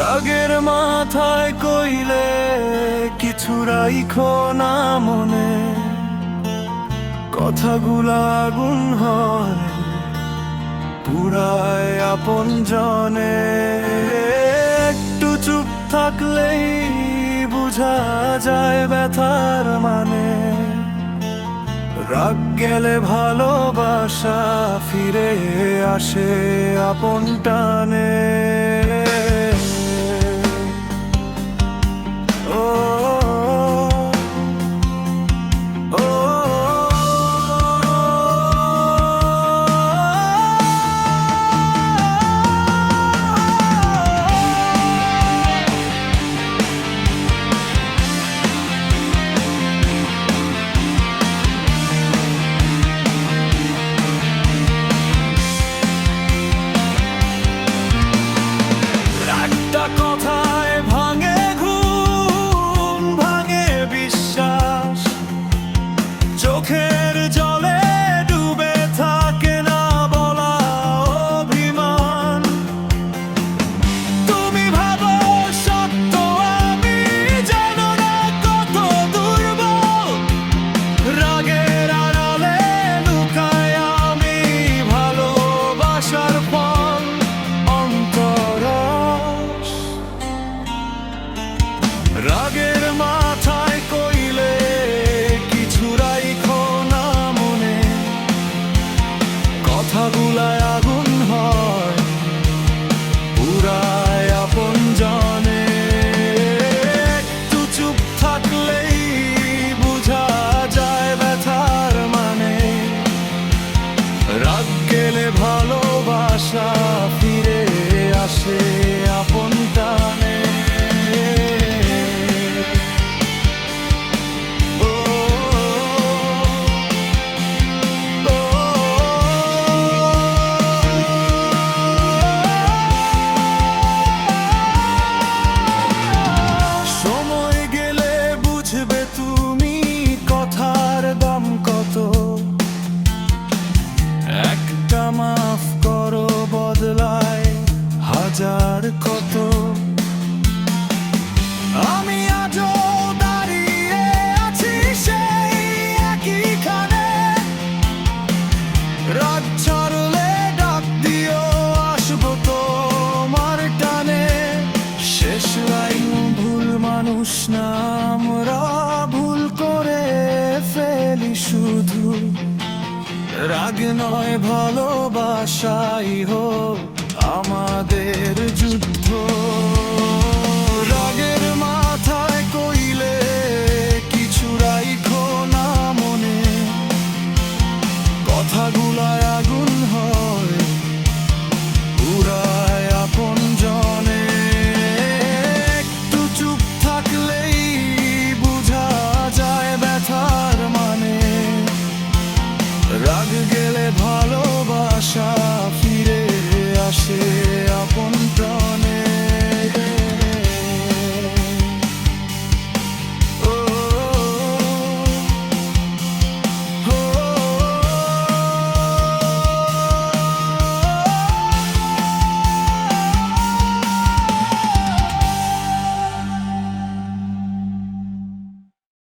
রাগের মাথায় কইলে কিছু রাইখো না মনে। কথাগুলা আগুন হয়, পুরায় আপন জনে। একটু চুপ থাকলেই বুঝা যায় ব্যথার মানে। রাগ গেলে ভালোবাসা ফিরে আসে আপন টানে। রাগের মাথায় কইলে কিছু রাইখো না মনে। কথাগুলায় আগুন হয়, পুরায় আপন জনে। একটু চুপ থাকলেই বুঝা যায় ব্যথার মানে। রাগ গেলে ভালোবাসা ফিরে আসে রাগ নয় ভালোবাসাই হোক আমাদের যুদ্ধ।